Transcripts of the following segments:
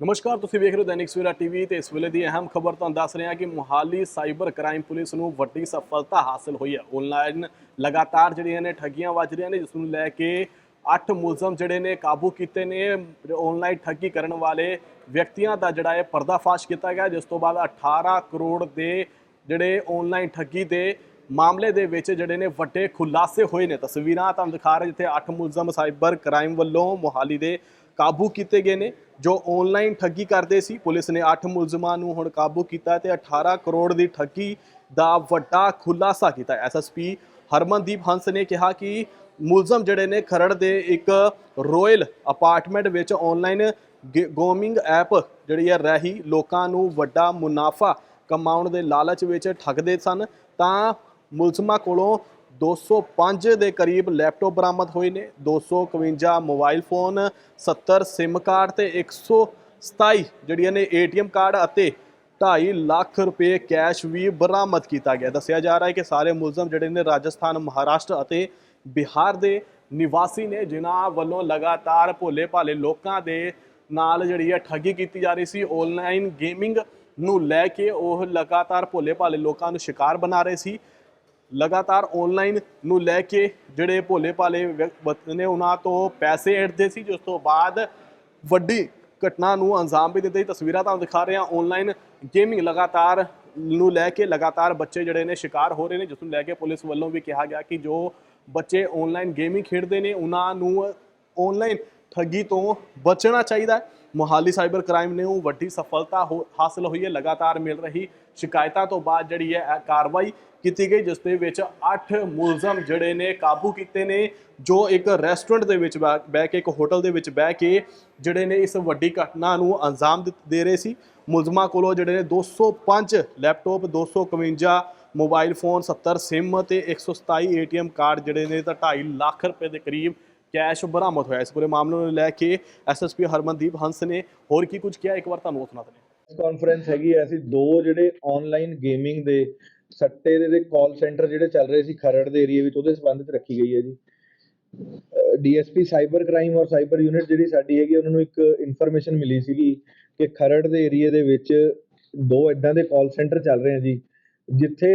ਨਮਸਕਾਰ, ਤੁਸੀਂ ਵੇਖ ਰਹੇ ਹੋ ਦੈਨਿਕ ਸਵੇਰਾ ਟੀਵੀ ਤੇ ਇਸ ਵੇਲੇ ਦੀ ਅਹਿਮ ਖਬਰ ਤੁਹਾਨੂੰ ਦੱਸ ਰਹੇ ਹਾਂ ਕਿ ਮੁਹਾਲੀ ਸਾਈਬਰ ਕ੍ਰਾਈਮ ਪੁਲਿਸ ਨੂੰ ਵੱਡੀ ਸਫਲਤਾ ਹਾਸਲ ਹੋਈ ਹੈ। ਆਨਲਾਈਨ ਲਗਾਤਾਰ ਜਿਹੜੀਆਂ ਨੇ ਠੱਗੀਆਂ ਵੱਜ ਰਹੀਆਂ ਨੇ, ਜਿਸ ਨੂੰ ਲੈ ਕੇ 8 ਮੁਲਜ਼ਮ ਜਿਹੜੇ ਨੇ ਕਾਬੂ ਕੀਤੇ ਨੇ। ਆਨਲਾਈਨ ਠੱਗੀ ਕਰਨ ਵਾਲੇ ਵਿਅਕਤੀਆਂ ਦਾ ਜਿਹੜਾ ਹੈ ਪਰਦਾਫਾਸ਼ ਕੀਤਾ ਗਿਆ, ਜਿਸ ਤੋਂ ਬਾਅਦ 18 ਕਰੋੜ ਦੇ ਜਿਹੜੇ ਆਨਲਾਈਨ ਠੱਗੀ ਦੇ ਮਾਮਲੇ ਦੇ ਵਿੱਚ ਜਿਹੜੇ ਨੇ ਵੱਡੇ ਖੁਲਾਸੇ ਹੋਏ ਨੇ। ਤਸਵੀਰਾਂ ਤੁਹਾਨੂੰ ਦਿਖਾ ਰਹੇ ਜਿੱਥੇ 8 ਮੁਲਜ਼ਮ ਸਾਈਬਰ ਕ੍ਰਾਈਮ ਵੱਲੋਂ ਮੁਹਾਲੀ ਦੇ ਕਾਬੂ ਕੀਤੇ ਗਏ ਨੇ। ਜੋ ਆਨਲਾਈਨ ਠੱਗੀ ਕਰਦੇ ਸੀ, ਪੁਲਿਸ ਨੇ 8 ਮੁਲਜ਼ਮਾਂ ਨੂੰ ਹੁਣ ਕਾਬੂ ਕੀਤਾ ਤੇ 18 ਕਰੋੜ ਦੀ ਠੱਗੀ ਦਾ ਵੱਡਾ ਖੁਲਾਸਾ ਕੀਤਾ। ਐਸਐਸਪੀ ਹਰਮਨਦੀਪ ਹੰਸ ਨੇ ਕਿਹਾ ਕਿ ਮੁਲਜ਼ਮ ਜਿਹੜੇ ਨੇ ਖਰੜ ਦੇ ਇੱਕ ਰੋਇਲ ਅਪਾਰਟਮੈਂਟ ਵਿੱਚ ਆਨਲਾਈਨ ਗੋਮਿੰਗ ਐਪ ਜਿਹੜੀ ਹੈ, ਰਹੀ ਲੋਕਾਂ ਨੂੰ ਵੱਡਾ ਮੁਨਾਫਾ ਕਮਾਉਣ ਦੇ ਲਾਲਚ ਵਿੱਚ ਠੱਗਦੇ ਸਨ। ਤਾਂ ਮੁਲਜ਼ਮਾਂ ਕੋਲੋਂ 205 ਦੇ ਕਰੀਬ ਲੈਪਟਾਪ ਬਰਾਮਦ ਹੋਏ ਨੇ। 251 ਮੋਬਾਈਲ ਫੋਨ 70 ਸਿਮ ਕਾਰਡ ਤੇ 127 ਜਿਹੜੀਆਂ ਨੇ ਏਟੀਐਮ ਕਾਰਡ ਅਤੇ 2.5 ਲੱਖ ਰੁਪਏ ਕੈਸ਼ ਵੀ ਬਰਾਮਦ ਕੀਤਾ ਗਿਆ। ਦੱਸਿਆ ਜਾ ਰਿਹਾ ਹੈ ਕਿ ਸਾਰੇ ਮੁਲਜ਼ਮ ਜਿਹੜੇ ਨੇ ਰਾਜਸਥਾਨ, ਮਹਾਰਾਸ਼ਟਰ ਅਤੇ ਬਿਹਾਰ ਦੇ ਨਿਵਾਸੀ ਨੇ, ਜਿਨ੍ਹਾਂ ਵੱਲੋਂ ਲਗਾਤਾਰ ਭੋਲੇ ਭਾਲੇ ਲੋਕਾਂ ਦੇ ਨਾਲ ਜਿਹੜੀ ਹੈ ਠੱਗੀ ਕੀਤੀ ਜਾ ਰਹੀ ਸੀ। ਆਨਲਾਈਨ ਗੇਮਿੰਗ ਨੂੰ ਲੈ ਕੇ ਉਹ ਲਗਾਤਾਰ ਭੋਲੇ ਭਾਲੇ ਲੋਕਾਂ ਨੂੰ ਸ਼ਿਕਾਰ ਬਣਾ ਰਹੇ ਸੀ। ਲਗਾਤਾਰ ਆਨਲਾਈਨ ਨੂੰ ਲੈ ਕੇ ਜਿਹੜੇ ਭੋਲੇ ਭਾਲੇ ਵਿਅਕਤ ਨੇ ਉਹਨਾਂ ਤੋਂ ਪੈਸੇ ਐਡਦੇ ਸੀ, ਜਿਸ ਤੋਂ ਬਾਅਦ ਵੱਡੀ ਘਟਨਾ ਨੂੰ ਅੰਜਾਮ ਵੀ ਦਿੱਤੇ ਤਸਵੀਰਾਂ ਤੁਹਾਨੂੰ ਦਿਖਾ ਰਹੇ ਹਾਂ। ਆਨਲਾਈਨ ਗੇਮਿੰਗ ਲਗਾਤਾਰ ਨੂੰ ਲੈ ਕੇ ਲਗਾਤਾਰ ਬੱਚੇ ਜਿਹੜੇ ਨੇ ਸ਼ਿਕਾਰ ਹੋ ਰਹੇ ਨੇ, ਜਿਸ ਨੂੰ ਲੈ ਕੇ ਪੁਲਿਸ ਵੱਲੋਂ ਵੀ ਕਿਹਾ ਗਿਆ ਕਿ ਜੋ ਬੱਚੇ ਆਨਲਾਈਨ ਗੇਮਿੰਗ ਖੇਡਦੇ ਨੇ, ਉਹਨਾਂ ਨੂੰ ਆਨਲਾਈਨ ਠੱਗੀ ਤੋਂ ਬਚਣਾ ਚਾਹੀਦਾ ਹੈ। ਮੋਹਾਲੀ ਸਾਈਬਰ ਕ੍ਰਾਈਮ ਨੇ ਉਹ ਵੱਡੀ ਸਫਲਤਾ ਹੋ- ਹਾਸਲ ਹੋਈ ਹੈ, ਲਗਾਤਾਰ ਮਿਲ ਰਹੀ ਸ਼ਿਕਾਇਤਾਂ ਤੋਂ ਬਾਅਦ ਜਿਹੜੀ ਹੈ ਕਾਰਵਾਈ ਕੀਤੀ ਗਈ, ਜਿਸ ਦੇ ਵਿੱਚ 8 ਮੁਲਜ਼ਮ ਜਿਹੜੇ ਨੇ ਕਾਬੂ ਕੀਤੇ ਨੇ, ਜੋ ਇੱਕ ਰੈਸਟੋਰੈਂਟ ਦੇ ਵਿੱਚ ਬੈ- ਬਹਿ ਕੇ, ਇੱਕ ਹੋਟਲ ਦੇ ਵਿੱਚ ਬਹਿ ਕੇ ਜਿਹੜੇ ਨੇ ਇਸ ਵੱਡੀ ਘਟਨਾ ਨੂੰ ਅੰਜਾਮ ਦਿੱਤ- ਦੇ ਰਹੇ ਸੀ। ਮੁਲਜ਼ਮਾਂ ਕੋਲੋਂ ਜਿਹੜੇ ਨੇ 205 ਲੈਪਟਾਪ 251 ਮੋਬਾਈਲ ਫੋਨ 70 ਸਿਮ ਤੇ 127 ਏਟੀਐਮ ਕਾਰਡ ਜਿਹੜੇ ਨੇ ਤਾਂ 2.5 ਲੱਖ ਰੁਪਏ ਦੇ ਕਰੀਬ ਕੈਸ਼ ਬਰਾਮਦ ਹੋਇਆ। ਇਸ ਪੂਰੇ ਮਾਮਲੇ ਨੂੰ ਲੈ ਕੇ ਐਸਐਸਪੀ ਹਰਮਨਦੀਪ ਹੰਸ ਨੇ ਹੋਰ ਕੀ ਕੁਝ ਕਿਹਾ? ਇੱਕ ਵਾਰ ਤੁਹਾਨੂੰ ਉਹ ਸੁਣਾ ਦਿੰਦੇ ਕਾਨਫਰੰਸ ਹੈਗੀ ਐ ਅਸੀਂ ਦੋ ਜਿਹੜੇ ਆਨਲਾਈਨ ਗੇਮਿੰਗ ਦੇ ਸੱਟੇ ਦੇ ਦੇ ਕਾਲ ਸੈਂਟਰ ਜਿਹੜੇ ਚੱਲ ਰਹੇ ਸੀ ਖਰੜ ਦੇ ਏਰੀਆ ਵਿੱਚ, ਉਹਦੇ ਸੰਬੰਧ ਵਿੱਚ ਰੱਖੀ ਗਈ ਹੈ ਜੀ। ਡੀਐਸਪੀ ਸਾਈਬਰ ਕ੍ਰਾਈਮ ਔਰ ਸਾਈਬਰ ਯੂਨਿਟ ਜਿਹੜੀ ਸਾਡੀ ਹੈਗੀ, ਉਹਨਾਂ ਨੂੰ ਇੱਕ ਇਨਫੋਰਮੇਸ਼ਨ ਮਿਲੀ ਸੀਗੀ ਕਿ ਖਰੜ ਦੇ ਏਰੀਆ ਦੇ ਵਿੱਚ ਦੋ ਇਦਾਂ ਦੇ ਕਾਲ ਸੈਂਟਰ ਚੱਲ ਰਹੇ ਆ ਜੀ, ਜਿੱਥੇ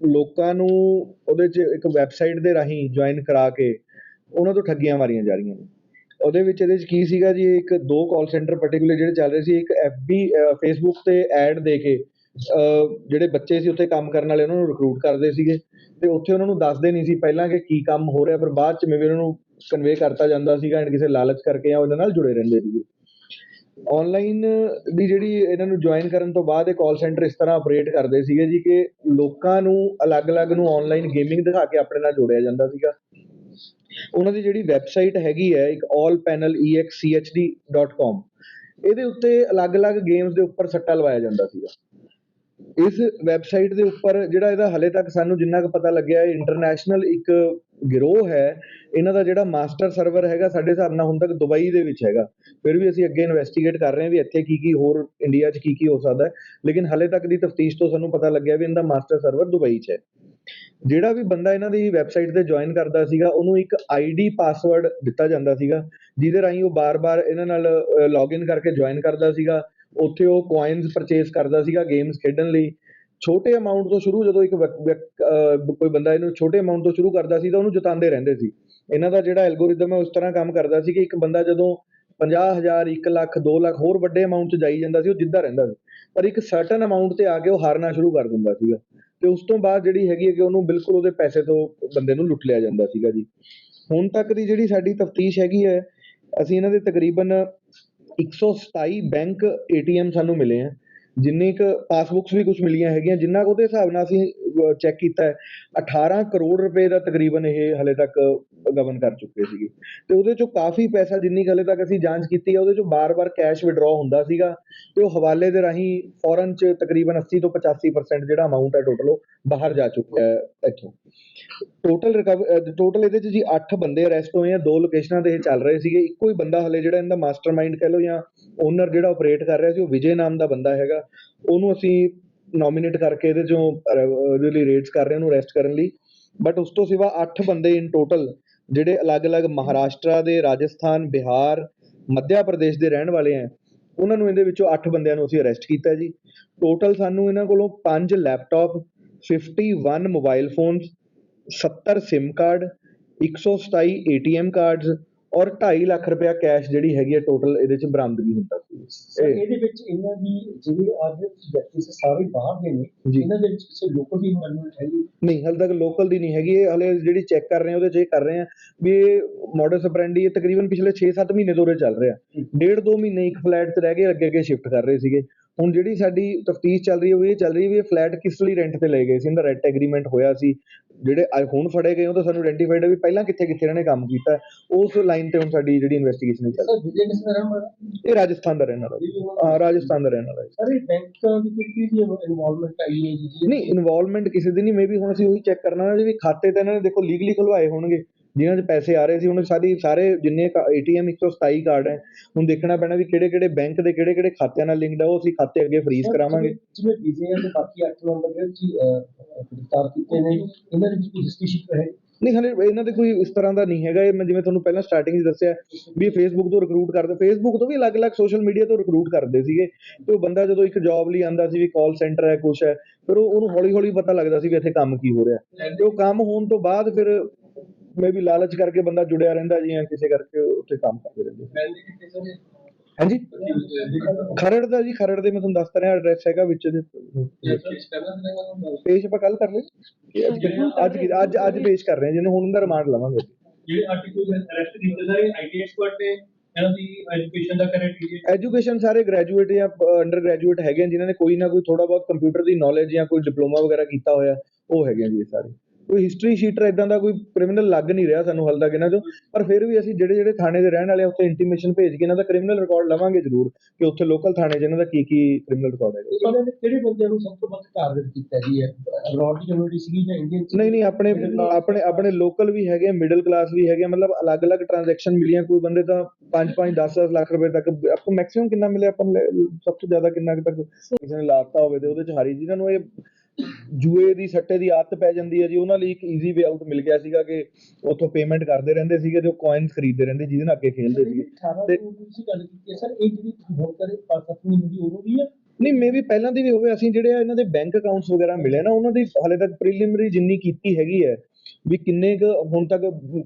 ਲੋਕਾਂ ਨੂੰ ਉਹਦੇ 'ਚ ਇੱਕ ਵੈਬਸਾਈਟ ਦੇ ਰਾਹੀਂ ਜੁਆਇਨ ਕਰਾ ਕੇ ਉਹਨਾਂ ਤੋਂ ਠੱਗੀਆਂ ਮਾਰੀਆਂ ਜਾ ਰਹੀਆਂ ਨੇ। ਉਹਦੇ ਵਿੱਚ ਇਹਦੇ 'ਚ ਕੀ ਸੀਗਾ ਜੀ, ਇੱਕ ਦੋ ਕਾਲ ਸੈਂਟਰ ਪਾਰਟਿਕੂਲਰ ਜਿਹੜੇ ਚੱਲ ਰਹੇ ਸੀ, ਇੱਕ ਐਫਬੀ ਫੇਸਬੁੱਕ ਤੇ ਐਡ ਦੇ ਕੇ ਜਿਹੜੇ ਬੱਚੇ ਸੀ ਉੱਥੇ ਕੰਮ ਕਰਨ ਵਾਲੇ, ਉਹਨਾਂ ਨੂੰ ਰਿਕਰੂਟ ਕਰਦੇ ਸੀਗੇ। ਤੇ ਉੱਥੇ ਉਹਨਾਂ ਨੂੰ ਦੱਸਦੇ ਨਹੀਂ ਸੀ ਪਹਿਲਾਂ ਕਿ ਕੀ ਕੰਮ ਹੋ ਰਿਹਾ, ਪਰ ਬਾਅਦ ਚ ਮੇਵੇ ਉਹਨਾਂ ਨੂੰ ਕਨਵੇ ਕਰਤਾ ਜਾਂਦਾ ਸੀਗਾ ਐਂਡ ਕਿਸੇ ਲਾਲਚ ਕਰਕੇ ਆ ਉਹਨਾਂ ਨਾਲ ਜੁੜੇ ਰਹਿੰਦੇ ਸੀਗੇ। ਆਨਲਾਈਨ ਦੀ ਜਿਹੜੀ ਇਹਨਾਂ ਨੂੰ ਜੁਆਇਨ ਕਰਨ ਤੋਂ ਬਾਅਦ ਇਹ ਕਾਲ ਸੈਂਟਰ ਇਸ ਤਰ੍ਹਾਂ ਆਪਰੇਟ ਕਰਦੇ ਸੀਗੇ ਜੀ ਕਿ ਲੋਕਾਂ ਨੂੰ ਅਲੱਗ-ਅਲੱਗ ਨੂੰ ਆਨਲਾਈਨ ਗੇਮਿੰਗ ਦਿਖਾ ਕੇ ਆਪਣੇ ਨਾਲ ਜੋੜਿਆ ਜਾਂਦਾ ਸੀਗਾ। ਉਹਨਾਂ ਦੀ ਜਿਹੜੀ ਵੈਬਸਾਈਟ ਹੈਗੀ ਹੈ, ਇੱਕ allpanelexchd.com ਇਹਦੇ ਉੱਤੇ ਅਲੱਗ-ਅਲੱਗ ਗੇਮਸ ਦੇ ਉੱਪਰ ਸੱਟਾ ਲਵਾਇਆ ਜਾਂਦਾ ਸੀਗਾ। ਇਸ ਵੈਬਸਾਈਟ ਦੇ ਉੱਪਰ ਜਿਹੜਾ ਇਹਦਾ ਹਲੇ ਤੱਕ ਸਾਨੂੰ ਜਿੰਨਾ ਕੁ ਪਤਾ ਲੱਗਿਆ ਹੈ ਇੰਟਰਨੈਸ਼ਨਲ ਇੱਕ ਗਿਰੋਹ ਹੈ, ਇਹਨਾਂ ਦਾ ਜਿਹੜਾ ਮਾਸਟਰ ਸਰਵਰ ਹੈਗਾ, ਸਾਡੇ ਹਿਸਾਬ ਨਾਲ ਹੁਣ ਤੱਕ ਦੁਬਈ ਦੇ ਵਿੱਚ ਹੈਗਾ। ਫਿਰ ਵੀ ਅਸੀਂ ਅੱਗੇ ਇਨਵੈਸਟੀਗੇਟ ਕਰ ਰਹੇ ਹਾਂ ਵੀ ਇੱਥੇ ਕੀ ਕੀ ਹੋਰ ਇੰਡੀਆ 'ਚ ਕੀ ਕੀ ਹੋ ਸਕਦਾ ਹੈ। ਲੇਕਿਨ ਹਲੇ ਤੱਕ ਦੀ ਤਫਤੀਸ਼ ਤੋਂ ਸਾਨੂੰ ਪਤਾ ਲੱਗਿਆ ਵੀ ਇਹਦਾ ਮਾਸਟਰ ਸਰਵਰ ਦੁਬਈ 'ਚ ਹੈ। ਜਿਹੜਾ ਵੀ ਬੰਦਾ ਇਹਨਾਂ ਦੀ ਵੈਬਸਾਈਟ ਤੇ ਜੁਆਇਨ ਕਰਦਾ ਸੀਗਾ, ਉਹਨੂੰ ਇੱਕ ਆਈਡੀ ਪਾਸਵਰਡ ਦਿੱਤਾ ਜਾਂਦਾ ਸੀਗਾ, ਜਿਹਦੇ ਰਾਹੀਂ ਉਹ ਬਾਰ-ਬਾਰ ਇਹਨਾਂ ਨਾਲ ਲੌਗਇਨ ਕਰਕੇ ਜੁਆਇਨ ਕਰਦਾ ਸੀਗਾ। ਉੱਥੇ ਉਹ ਕੁਆਇਨਸ ਪਰਚੇਸ ਕਰਦਾ ਸੀਗਾ ਗੇਮਸ ਖੇਡਣ ਲਈ। ਛੋਟੇ ਅਮਾਉਂਟ ਤੋਂ ਸ਼ੁਰੂ ਜਦੋਂ ਇੱਕ ਕੋਈ ਬੰਦਾ ਇਹਨੂੰ ਛੋਟੇ ਅਮਾਉਂਟ ਤੋਂ ਸ਼ੁਰੂ ਕਰਦਾ ਸੀ, ਤਾਂ ਉਹਨੂੰ ਜਿਤਾਉਂਦੇ ਰਹਿੰਦੇ ਸੀ। ਇਹਨਾਂ ਦਾ ਜਿਹੜਾ ਐਲਗੋਰਿਦਮ ਹੈ, ਉਸ ਤਰ੍ਹਾਂ ਕੰਮ ਕਰਦਾ ਸੀ ਕਿ ਇੱਕ ਬੰਦਾ ਜਦੋਂ 50000 1 ਲੱਖ 2 ਲੱਖ ਹੋਰ ਵੱਡੇ ਅਮਾਉਂਟ 'ਚ ਜਾਈ ਜਾਂਦਾ ਸੀ, ਉਹ ਜਿੱਦਾਂ ਰਹਿੰਦਾ ਸੀ। ਪਰ ਇੱਕ ਸਰਟਨ ਅਮਾਉਂਟ ਤੇ ਆ ਕੇ ਉਹ ਹਾਰਨਾ ਸ਼ੁਰੂ ਕਰ ਦਿੰਦਾ ਸੀਗਾ। ਤੇ ਉਸ ਤੋਂ ਬਾਅਦ ਜਿਹੜੀ ਹੈਗੀ ਹੈ ਕਿ ਉਹਨੂੰ ਬਿਲਕੁਲ ਉਹਦੇ ਪੈਸੇ ਤੋਂ ਬੰਦੇ ਨੂੰ ਲੁੱਟ ਲਿਆ ਜਾਂਦਾ ਸੀਗਾ ਜੀ। ਹੁਣ ਤੱਕ ਦੀ ਜਿਹੜੀ ਸਾਡੀ ਤਫਤੀਸ਼ ਹੈਗੀ ਹੈ, ਅਸੀਂ ਇਹਨਾਂ ਦੇ ਤਕਰੀਬਨ 127 ਬੈਂਕ ਏਟੀਐਮ ਸਾਨੂੰ ਮਿਲੇ ਆ, ਜਿੰਨੇ ਕ ਪਾਸਬੁੱਕਸ ਵੀ ਕੁਝ ਮਿਲੀਆਂ ਹੈਗੀਆਂ, ਜਿੰਨਾ ਕੁ ਉਹਦੇ ਹਿਸਾਬ ਨਾਲ ਅਸੀਂ ਚੈੱਕ ਕੀਤਾ ਹੈ 18 ਕਰੋੜ ਰੁਪਏ ਦਾ ਤਕਰੀਬਨ ਇਹ ਹਲੇ ਤੱਕ ਗਵਨ ਕਰ ਚੁੱਕੇ ਸੀਗੇ। ਤੇ ਉਹਦੇ ਚੋਂ ਕਾਫੀ ਪੈਸਾ ਜਿੰਨੀ ਕੁ ਹਲੇ ਤੱਕ ਅਸੀਂ ਜਾਂਚ ਕੀਤੀ ਹੈ ਉਹਦੇ ਚੋਂ ਬਾਰ-ਬਾਰ ਕੈਸ਼ ਵਿਡਰਾਅ ਹੁੰਦਾ ਸੀਗਾ ਤੇ ਉਹ ਹਵਾਲੇ ਦੇ ਰਾਹੀਂ ਫੋਰਨ ਚ ਤਕਰੀਬਨ 80 ਤੋਂ 85% ਜਿਹੜਾ ਅਮਾਉਂਟ ਹੈ ਟੋਟਲ ਉਹ ਬਾਹਰ ਜਾ ਚੁੱਕਿਆ ਹੈ ਇੱਥੋਂ। ਟੋਟਲ ਟੋਟਲ ਇਹਦੇ ਚ ਜੀ 8 ਬੰਦੇ ਅਰੈਸਟ ਹੋਏ ਆ, ਦੋ ਲੋਕੇਸ਼ਨਾਂ ਤੇ ਇਹ ਚੱਲ ਰਹੇ ਸੀਗੇ। ਇੱਕੋ ਹੀ ਬੰਦਾ ਹਲੇ ਜਿਹੜਾ ਇਹਦਾ ਮਾਸਟਰਮਾਈਂਡ ਕਹਿ ਲਓ ਜਾਂ ਓਨਰ ਜਿਹੜਾ ਆਪਰੇਟ ਕਰ ਰਿਹਾ ਸੀ, ਉਹ ਵਿਜੇ ਨਾਮ ਦਾ ਬੰਦਾ ਹੈਗਾ। ਉਹਨੂੰ ਅਸੀਂ ਨੋਮੀਨੇਟ ਕਰਕੇ ਇਹਦੇ ਚੋਂ ਉਹਦੇ ਲਈ ਰੇਟਸ ਕਰ ਰਹੇ ਉਹਨੂੰ ਅਰੈਸਟ ਕਰਨ ਲਈ। ਬਟ ਉਸ ਤੋਂ ਸਿਵਾ 8 ਬੰਦੇ ਇਨ ਟੋਟਲ ਜਿਹੜੇ ਅਲੱਗ-ਅਲੱਗ ਮਹਾਰਾਸ਼ਟਰ ਦੇ, ਰਾਜਸਥਾਨ, ਬਿਹਾਰ, ਮੱਧਿਆ ਪ੍ਰਦੇਸ਼ ਦੇ ਰਹਿਣ ਵਾਲੇ ਆ ਉਹਨਾਂ ਨੂੰ ਇਹਦੇ ਵਿੱਚੋਂ 8 ਬੰਦਿਆਂ ਨੂੰ ਅਸੀਂ ਅਰੈਸਟ ਕੀਤਾ ਜੀ। ਟੋਟਲ ਸਾਨੂੰ ਇਹਨਾਂ ਕੋਲੋਂ 5 laptop 51 mobile phones 70 SIM card 127 ATM cards ਔਰ 2.5 ਲੱਖ ਰੁਪਇਆ ਕੈਸ਼ ਜਿਹੜੀ ਹੈਗੀ ਹੈ ਟੋਟਲ ਇਹਦੇ ਚ ਬਰਾਮਦਗੀ ਹੁੰਦਾ ਸੀ। ਇਹਦੇ ਵਿੱਚ ਇਹਨਾਂ ਦੀ ਜਿਹੜੇ ਅੱਜ ਵਿਅਕਤੀ ਸੇ ਸਾਰੇ ਬਾਹਰ ਦੇ ਨੇ। ਇਹਨਾਂ ਦੇ ਵਿੱਚ ਕਿਸੇ ਲੋਕਲ ਦੀ ਇਨਵੋਲਵਮੈਂਟ ਹੈਗੀ। ਨਹੀਂ ਹਾਲੇ ਤੱਕ ਲੋਕਲ ਦੀ ਨਹੀਂ ਹੈਗੀ। ਇਹ ਹਲੇ ਜਿਹੜੀ ਚੈੱਕ ਕਰ ਰਹੇ ਉਹਦੇ ਚ ਇਹ ਕਰ ਰਹੇ ਹਾਂ ਵੀ ਇਹ ਮੋਡਸ ਆਪਰੈਂਡੀ ਇਹ ਤਕਰੀਬਨ ਪਿਛਲੇ 6-7 ਮਹੀਨੇ ਤੋਂ ਉਰੇ ਚੱਲ ਰਿਹਾ। ਡੇਢ ਦੋ ਮਹੀਨੇ ਇੱਕ ਫਲੈਟ 'ਚ ਰਹਿ ਕੇ ਅੱਗੇ ਅੱਗੇ ਸ਼ਿਫਟ ਕਰ ਰਹੇ ਸੀਗੇ। ਹੁਣ ਜਿਹੜੀ ਸਾਡੀ ਤਫਤੀਸ਼ ਚੱਲ ਰਹੀ ਹੈ ਉਹ ਇਹ ਚੱਲ ਰਹੀ ਹੈ ਵੀ ਇਹ ਫਲੈਟ ਕਿਸ ਲਈ ਰੈਂਟ ਤੇ ਲਏ ਗਏ ਸੀ। ਇਹਦਾ ਰੈਂਟ ਐਗਰੀਮੈਂਟ ਹੋਇਆ ਸੀ। ਜਿਹੜੇ ਹੁਣ ਫੜੇ ਗਏ ਉਹ ਤਾਂ ਸਾਨੂੰ ਆਇਡੈਂਟੀਫਾਈਡ ਹੈ ਵੀ ਪਹਿਲਾਂ ਕਿੱਥੇ ਕਿੱਥੇ ਇਹਨਾਂ ਨੇ ਕੰਮ ਕੀਤਾ। ਹੈ। ਉਸ ਲਾਈਨ ਤੇ ਹੁਣ ਸਾਡੀ ਜਿਹੜੀ ਇਨਵੈਸਟੀਗੇਸ਼ਨ ਹੈ ਚੱਲ। ਇਹ ਰਾਜਸਥਾਨ ਦਾ ਰਹਿਣ ਵਾਲਾ ਹਾਂ। ਰਾਜਸਥਾਨ ਦਾ ਰਹਿਣ ਵਾਲਾ ਜੀ ਸਰ ਇਹ ਬੈਂਕਾਂ ਦੀ ਕਿੰਨੀ ਦੀ ਇਨਵੋਲਵਮੈਂਟ ਆਈ ਹੈ ਜੀ? ਨਹੀਂ ਇਨਵੋਲਵਮੈਂਟ ਕਿਸੇ ਦੀ ਨਹੀਂ। ਮੇਬੀ ਹੁਣ ਅਸੀਂ ਉਹੀ ਚੈੱਕ ਕਰਨਾ ਜੀ ਵੀ ਖਾਤੇ ਤਾਂ ਇਹਨਾਂ ਨੇ ਦੇਖੋ ਲੀਗਲੀ ਖੁਲਵਾਏ ਹੋਣਗੇ। ਜਿਨ੍ਹਾਂ 'ਚ ਪੈਸੇ ਆ ਰਹੇ ਸੀ ਹੁਣ ਸਾਡੀ ਸਾਰੇ ਜਿੰਨੇ ਏਟੀਐਮ 127 ਕਾਰਡ ਹੈ ਹੁਣ ਦੇਖਣਾ ਪੈਣਾ ਵੀ ਕਿਹੜੇ ਕਿਹੜੇ ਬੈਂਕ ਦੇ ਕਿਹੜੇ ਕਿਹੜੇ ਖਾਤਿਆਂ ਨਾਲ ਲਿੰਕਡ ਹੈ ਉਹ ਅਸੀਂ ਖਾਤੇ ਅੱਗੇ ਫਰੀਜ਼ ਸਰ, ਕਰਾਵਾਂਗੇ। ਜਿਵੇਂ- ਵਿਜੇ ਦੇ ਬਾਕੀ 8 ਮੈਂਬਰ ਜਿਹੜੇ ਕਿ ਗ੍ਰਿਫਤਾਰ ਕੀਤੇ ਨੇ ਇਹਨਾਂ ਦੇ ਕੋਈ ਹਿਸਟਰੀ ਸ਼ੀਟ ਰਹੇ? ਨਹੀਂ ਹਲੇ ਇਹਨਾਂ ਦੇ ਕੋਈ ਇਸ ਤਰ੍ਹਾਂ ਦਾ ਨਹੀਂ ਹੈਗਾ ਇਹ ਮੈਂ ਜਿਵੇਂ ਤੁਹਾਨੂੰ ਪਹਿਲਾਂ ਸਟਾਰਟਿੰਗ 'ਚ ਦੱਸਿਆ ਵੀ ਫੇਸਬੁੱਕ ਤੋਂ ਰਿਕਰੂਟ ਕਰਦੇ ਫੇਸਬੁੱਕ ਤੋਂ ਵੀ ਅਲੱਗ-ਅਲੱਗ ਸੋਸ਼ਲ ਮੀਡੀਆ ਤੋਂ ਰਿਕਰੂਟ ਕਰਦੇ ਸੀਗੇ ਤੇ ਉਹ ਬੰਦਾ ਜਦੋਂ ਇੱਕ ਜੌਬ ਲਈ ਆਂਦਾ ਸੀ ਵੀ ਕਾਲ ਸੈਂਟਰ ਹੈ ਕੁਛ ਹੈ ਫਿਰ ਉਹ ਉਹਨੂੰ ਹੌਲੀ-ਹੌਲੀ ਪਤਾ ਲੱਗਦਾ ਸੀ ਵੀ ਇੱਥੇ ਕੰਮ ਕੀ ਹੋ ਰਿਹਾ। ਤੇ ਉਹ ਕੰਮ ਹੋਣ ਤੋਂ ਬਾਅਦ ਫਿਰ ਮੇ ਵੀ ਲਾਲਚ ਕਰਕੇ ਬੰਦਾ ਜੁੜਿਆ ਰਹਿੰਦਾ ਜੀ ਜਾਂ ਕਿਸੇ ਕਰਕੇ ਉੱਥੇ ਕੰਮ ਕਰਦੇ ਰਹਿੰਦੇ ਹਾਂਜੀ? ਖਰੜ ਦਾ ਜੀ ਖਰੜ ਦੇ ਮੈਂ ਤੁਹਾਨੂੰ ਦੱਸ ਰਿਹਾ ਐਡਰੈਸ ਹੈਗਾ ਵਿੱਚ ਦੇ। ਪੇਸ਼ ਆਪਾਂ ਕੱਲ ਕਰ ਲਈ ਅੱਜ ਅੱਜ ਅੱਜ ਪੇਸ਼ ਕਰ ਰਹੇ ਹਾਂ ਜਿਹਨੂੰ ਹੁਣ ਉਹਦਾ ਰਿਮਾਂਡ ਲਵਾਂਗੇ ਜਿਹੜੇ ਆਰਟੀਕਲ ਅਰੈਸਟ ਕੀਤੇ ਸਾਰੇ ਆਈਟੀ ਐਕਸਪਰਟ ਨੇ ਇਹਨਾਂ ਦੀ ਐਜੂਕੇਸ਼ਨ ਦਾ ਕ੍ਰਾਈਟੇਰੀਆ ਐਜੂਕੇਸ਼ਨ ਸਾਰੇ ਗ੍ਰੈਜੂਏਟ ਜਾਂ ਅੰਡਰ ਗ੍ਰੈਜੂਏਟ ਹੈਗੇ ਜਿਨ੍ਹਾਂ ਨੇ ਕੋਈ ਨਾ ਕੋਈ ਥੋੜਾ ਬਹੁਤ ਕੰਪਿਊਟਰ ਦੀ ਨੌਲੇਜ ਜਾਂ ਕੋਈ ਡਿਪਲੋਮਾ ਵਗੈਰਾ ਕੀਤਾ ਹੋਇਆ ਉਹ ਹੈਗੇ ਜੀ ਇਹ ਸਾਰੇ। ਕੋਈ ਹਿਸਟਰੀ ਸ਼ੀਟਰ ਇਦਾਂ ਦਾ ਕੋਈ ਕ੍ਰਿਮੀਨਲ ਲੱਗ ਨਹੀਂ ਰਿਹਾ ਸਾਨੂੰ ਹਾਲ ਤੱਕ ਇਹਨਾਂ ਚੋਂ। ਪਰ ਫਿਰ ਵੀ ਅਸੀਂ ਜਿਹੜੇ ਜਿਹੜੇ ਥਾਣੇ ਦੇ ਰਹਿਣ ਵਾਲੇ ਆ ਉੱਥੇ ਇੰਟੀਮੇਸ਼ਨ ਭੇਜ ਕੇ ਇਹਨਾਂ ਦਾ ਕ੍ਰਿਮੀਨਲ ਰਿਕਾਰਡ ਲਵਾਂਗੇ ਜ਼ਰੂਰ ਕਿ ਉੱਥੇ ਲੋਕਲ ਥਾਣੇ 'ਚ ਇਹਨਾਂ ਦਾ ਕੀ ਕੀ ਕ੍ਰਿਮੀਨਲ ਰਿਕਾਰਡ ਹੈਗਾ ਇਹਨਾਂ ਨੇ ਕਿਹੜੇ ਬੰਦਿਆਂ ਨੂੰ ਸਭ ਤੋਂ ਵੱਧ ਟਾਰਗੇਟ ਕੀਤਾ ਜੀ? ਹੈ ਅਬਰੋਡ ਦੀ ਕਮਿਊਨਿਟੀ ਸੀਗੀ ਜਾਂ ਇੰਡੀਅਨ ਨਹੀਂ ਨਹੀਂ ਆਪਣੇ ਆਪਣੇ ਆਪਣੇ ਲੋਕਲ ਵੀ ਹੈਗੇ ਮਿਡਲ ਕਲਾਸ ਵੀ ਹੈਗੇ ਮਤਲਬ ਅਲੱਗ-ਅਲੱਗ ਟ੍ਰਾਂਜੈਕਸ਼ਨ ਮਿਲੀਆਂ ਕੋਈ ਬੰਦੇ ਤਾਂ 5-5 10-10 ਲੱਖ ਰੁਪਏ ਤੱਕ ਆਪਾਂ ਮੈਕਸਿਮਮ ਕਿੰਨਾ ਮਿਲਿਆ ਆਪਾਂ ਸਭ ਤੋਂ ਜ਼ਿਆਦਾ ਕਿੰਨਾ ਤੱਕ ਕਿਸੇ ਨੇ ਲਾਤਾ ਹੋਵੇ ਤੇ ਉਹਦੇ ਚ ਹਾਰੀ ਜਿਨ੍ਹਾਂ ਨੂੰ ਇਹ ਜੂਏ ਦੀ ਸੱਟੇ ਦੀ ਆਦਤ ਪੈ ਜਾਂਦੀ ਹੈ ਜੀ। ਉਹਨਾਂ ਲਈ ਇੱਕ ਈਜ਼ੀ ਵੇ ਆਊਟ ਮਿਲ ਗਿਆ ਸੀਗਾ ਕਿ ਉੱਥੋਂ ਪੇਮੈਂਟ ਕਰਦੇ ਰਹਿੰਦੇ ਸੀਗੇ ਤੇ ਉਹ ਕਾਇਨਸ ਖਰੀਦਦੇ ਰਹਿੰਦੇ ਜਿਹਦੇ ਨਾਲ ਅੱਗੇ ਖੇਡਦੇ ਸੀਗੇ। 18 ਤੇ- ਤੁਸੀਂ ਗੱਲ ਕੀਤੀ ਹੈ ਸਰ। ਇਹ ਜਿਹੜੀ ਹੁਣ ਕਰੇ 5-7 ਮਹੀਨੇ ਦੀ ਉਦੋਂ ਵੀ ਹੈ? ਨਹੀਂ ਮੇਬੀ ਪਹਿਲਾਂ ਦੀ ਵੀ ਹੋਵੇ। ਅਸੀਂ ਜਿਹੜੇ ਆ ਇਹਨਾਂ ਦੇ ਬੈਂਕ ਅਕਾਊਂਟਸ ਵਗੈਰਾ ਮਿਲੇ ਨਾ ਉਹਨਾਂ ਦੀ ਹਾਲੇ ਤੱਕ ਪ੍ਰੀਲਿਮਿਨਰੀ ਜਿੰਨੀ ਕੀਤੀ ਹੈਗੀ ਹੈ ਵੀ ਕਿੰਨੇ ਕੁ ਹੁਣ ਤੱਕ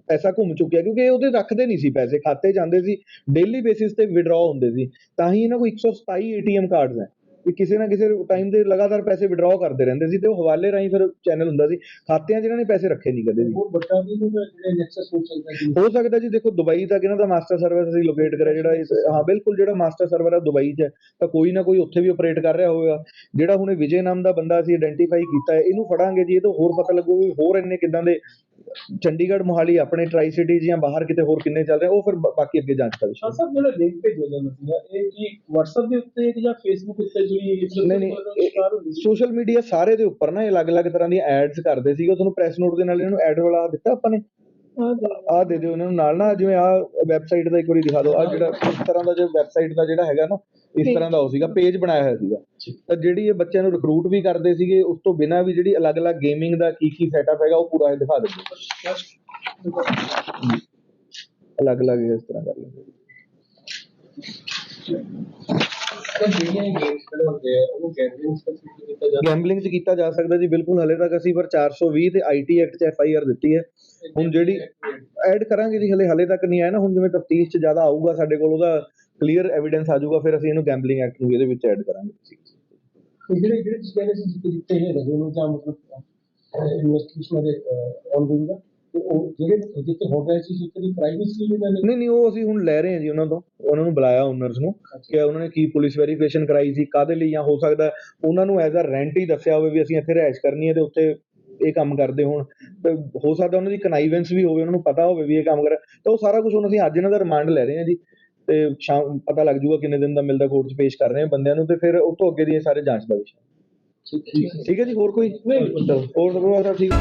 ਪੈਸਾ ਘੁੰਮ ਚੁੱਕਿਆ ਕਿਉਂਕਿ ਇਹ ਉਹਦੇ ਰੱਖਦੇ ਨਹੀਂ ਸੀ ਪੈਸੇ। ਖਾਤੇ ਜਾਂਦੇ ਸੀ ਡੇਲੀ ਬੇਸਿਸ ਤੇ ਵਿਡਰਾਅ ਹੁੰਦੇ ਸੀ। ਤਾਂ ਹੀ ਇਹਨਾਂ ਕੋਲ 127 ਏਟੀਐਮ ਕਾਰਡਸ ਹੈ। ਵੀ ਕਿਸੇ ਨਾ ਕਿਸੇ ਟਾਈਮ ਦੇ ਲਗਾਤਾਰ ਪੈਸੇ ਵਿਡਰਾਅ ਕਰਦੇ ਰਹਿੰਦੇ ਸੀ ਤੇ ਉਹ ਹਵਾਲੇ ਰਾਹੀਂ ਫਿਰ ਚੈਨਲ ਹੁੰਦਾ ਸੀ। ਖਾਤਿਆਂ 'ਚ ਇਹਨਾਂ ਨੇ ਪੈਸੇ ਰੱਖੇ ਨਹੀਂ ਕਦੇ ਵੀ। ਹੋਰ ਵੱਡਾ ਵੀ ਇਹਦਾ ਜਿਹੜੇ ਨੈਕਸਸ ਹੋ ਸਕਦਾ ਜੀ ਹੋ ਸਕਦਾ ਜੀ ਦੇਖੋ ਦੁਬਈ ਤੱਕ ਇਹਨਾਂ ਦਾ ਮਾਸਟਰ ਸਰਵਰ ਅਸੀਂ ਲੋਕੇਟ ਕਰਿਆ ਜਿਹੜਾ ਇਸ ਹਾਂ ਬਿਲਕੁਲ ਜਿਹੜਾ ਮਾਸਟਰ ਸਰਵਰ ਹੈ ਦੁਬਈ 'ਚ ਹੈ ਤਾਂ ਕੋਈ ਨਾ ਕੋਈ ਉੱਥੇ ਵੀ ਆਪਰੇਟ ਕਰ ਰਿਹਾ ਹੋਵੇਗਾ। ਜਿਹੜਾ ਹੁਣ ਵਿਜੇ ਨਾਮ ਦਾ ਬੰਦਾ ਅਸੀਂ ਆਇਡੈਂਟੀਫਾਈ ਕੀਤਾ ਹੈ ਇਹਨੂੰ ਫੜਾਂਗੇ ਜੀ ਇਹ ਤੋਂ ਹੋਰ ਪਤਾ ਲੱਗੂ ਵੀ ਹੋਰ ਇੰਨੇ ਕਿਦਾਂ ਦੇ ਚੰਡੀਗੜ੍ਹ ਮੋਹਾਲੀ ਆਪਣੇ ਟਰਾਈ ਸਿਟੀ ਜਾਂ ਬਾਹਰ ਕਿਤੇ ਹੋਰ ਕਿੰਨੇ ਚੱਲ ਰਹੇ ਉਹ ਫਿਰ ਬ- ਬਾਕੀ ਅੱਗੇ ਜਾਂਚ ਦਾ ਵਿਸ਼ਾ ਸਰ ਜਿਹੜਾ ਲਿੰਕ ਭੇਜਿਆ ਜਾਂਦਾ ਸੀਗਾ ਇਹ ਕੀ WhatsApp ਦੇ ਉੱਤੇ ਜਾਂ Facebook ਉੱਤੇ ਜਿਹੜੀ ਨਹੀਂ ਨਹੀਂ ਸੋਸ਼ਲ ਮੀਡੀਆ ਸਾਰੇ ਦੇ ਉੱਪਰ ਨਾ ਇਹ ਅਲੱਗ-ਅਲੱਗ ਤਰ੍ਹਾਂ ਦੀਆਂ ਐਡਸ ਕਰਦੇ ਸੀਗੇ ਤੁਹਾਨੂੰ ਪ੍ਰੈਸ ਨੋਟ ਦੇ ਨਾਲ ਇਹਨੂੰ ਐਡ ਵਾਲਾ ਦਿੱਤਾ ਆਪਾਂ ਨੇ। ਆਹ ਦੇ ਦਿਓ ਇਹਨਾਂ ਨੂੰ ਨਾਲ ਨਾ, ਜਿਵੇਂ ਆਹ ਵੈਬਸਾਈਟ ਦਾ ਇੱਕ ਵਾਰੀ ਦਿਖਾ ਦਿਓ ਆ ਜਿਹੜਾ ਇਸ ਤਰ੍ਹਾਂ ਦਾ ਜੋ ਵੈਬਸਾਈਟ ਦਾ ਜਿਹੜਾ ਹੈਗਾ ਨਾ, ਇਸ ਤਰ੍ਹਾਂ ਦਾ ਉਹ ਸੀਗਾ ਪੇਜ ਬਣਾਇਆ ਹੋਇਆ ਸੀਗਾ। ਤਾਂ ਜਿਹੜੀ ਇਹ ਬੱਚਿਆਂ ਨੂੰ ਰਿਕਰੂਟ ਵੀ ਕਰਦੇ ਸੀਗੇ, ਉਸ ਤੋਂ ਬਿਨਾਂ ਵੀ ਜਿਹੜੀ ਅਲੱਗ-ਅਲੱਗ ਗੇਮਿੰਗ ਦਾ ਕੀ ਕੀ ਸੈਟਅਪ ਹੈਗਾ, ਉਹ ਪੂਰਾ ਇਹ ਦਿਖਾ ਦਿੰਦੇ ਅਲੱਗ-ਅਲੱਗ ਇਸ ਤਰ੍ਹਾਂ ਕਰ ਲੈਂਦੇ ਸਰ ਜਿਹੜੀਆਂ ਗੇਮਸ ਖੜੇ ਹੁੰਦੇ ਆ ਉਹਨੂੰ ਗੈਦਰਿੰਗ ਸਪੈਸੀਫਿਕ ਕੀਤਾ ਜਾਂਦਾ। ਗੈਂਬਲਿੰਗ 'ਚ ਕੀਤਾ ਜਾ ਸਕਦਾ ਜੀ ਬਿਲਕੁਲ। ਹਲੇ ਤੱਕ ਅਸੀਂ ਪਰ 420 ਤੇ ਆਈਟੀ ਐਕਟ 'ਚ ਐਫ ਆਈ ਆਰ ਦਿੱਤੀ ਹੈ। ਹੁਣ ਜਿਹੜੀ ਐਡ ਕਰਾਂਗੇ ਜੀ ਹਲੇ ਹਲੇ ਤੱਕ ਨਹੀਂ ਆਇਆ ਨਾ। ਹੁਣ ਜਿਵੇਂ ਤਫਤੀਸ਼ 'ਚ ਜ਼ਿਆਦਾ ਆਊਗਾ ਸਾਡੇ ਕੋਲ ਉਹਦਾ ਕਲੀਅਰ ਐਵੀਡੈਂਸ ਆ ਜਾਊਗਾ ਫਿਰ ਅਸੀਂ ਇਹਨੂੰ ਗੈਂਬਲਿੰਗ ਐਕਟ ਨੂੰ ਇਹਦੇ ਵਿੱਚ ਐਡ ਕਰਾਂਗੇ। ਜਿਹੜੇ ਜਿਹੜੇ ਤੁਸੀਂ ਕਹਿੰਦੇ ਸੀ ਜਿੱਤੇ ਜਿੱਤੇ ਇਹ ਰਹੇ ਜਾਂ ਮਤਲਬ ਇਨਵੈਸਟੀਗੇਸ਼ਨ ਦੇ ਆਨਗੋਇੰਗ ਦਾ? ਤੇ ਉਹ ਜਿਹੜੇ ਜਿੱਤੇ ਹੋ ਗਏ ਸੀ ਜਿੱਤੇ ਦੀ ਪ੍ਰਾਈਵੇਸੀ ਵੀ ਨਹੀਂ ਨਹੀਂ ਨਹੀਂ ਉਹ ਅਸੀਂ ਹੁਣ ਲੈ ਰਹੇ ਹਾਂ ਜੀ ਉਹਨਾਂ ਤੋਂ। ਉਹਨਾਂ ਨੂੰ ਬੁਲਾਇਆ ਓਨਰਸ ਨੂੰ ਕਿ ਉਹਨਾਂ ਨੇ ਕੀ ਪੁਲਿਸ ਵੈਰੀਫਿਕੇਸ਼ਨ ਕਰਾਈ ਸੀ ਕਾਦੇ ਲਈ ਜਾਂ ਹੋ ਸਕਦਾ ਉਹਨਾਂ ਨੂੰ ਐਜ਼ ਅ ਰੈਂਟ ਹੀ ਦੱਸਿਆ ਹੋਵੇ ਵੀ ਅਸੀਂ ਇੱਥੇ ਰਿਹਾਇਸ਼ ਕਰਨੀ ਹੈ ਤੇ ਉੱਥੇ ਇਹ ਕੰਮ ਕਰਦੇ ਹੋਣ। ਤੇ ਹੋ ਸਕਦਾ ਉਹਨਾਂ ਦੀ ਕਨਾਈਵੈਂਸ ਵੀ ਹੋਵੇ ਉਹਨਾਂ ਨੂੰ ਪਤਾ ਹੋਵੇ ਵੀ ਇਹ ਕੰਮ ਕਰ ਤਾਂ ਉਹ ਸਾਰਾ ਕੁਝ ਹੁਣ ਅਸੀਂ ਅੱਜ ਇਹਨਾਂ ਦਾ ਰਿਮਾਂਡ ਲੈ ਰਹੇ ਹਾਂ ਜੀ। ਤੇ ਸ਼ਾਮ ਪਤਾ ਲੱਗ ਜੂਗਾ ਕਿੰਨੇ ਦਿਨ ਦਾ ਮਿਲਦਾ ਕੋਰਟ 'ਚ ਪੇਸ਼ ਕਰ ਰਹੇ ਹਾਂ ਬੰਦਿਆਂ ਨੂੰ ਤੇ ਫਿਰ ਉਹ ਤੋਂ ਅੱਗੇ ਦੀ ਸਾਰੇ ਜਾਂਚ ਦਾ ਵਿਸ਼ਾ। ਠੀਕ ਹੈ ਜੀ। ਹੋਰ ਕੋਈ? ਨਹੀਂ ਹੋਰ ਹੋਰ ਸਭ ਠੀਕ।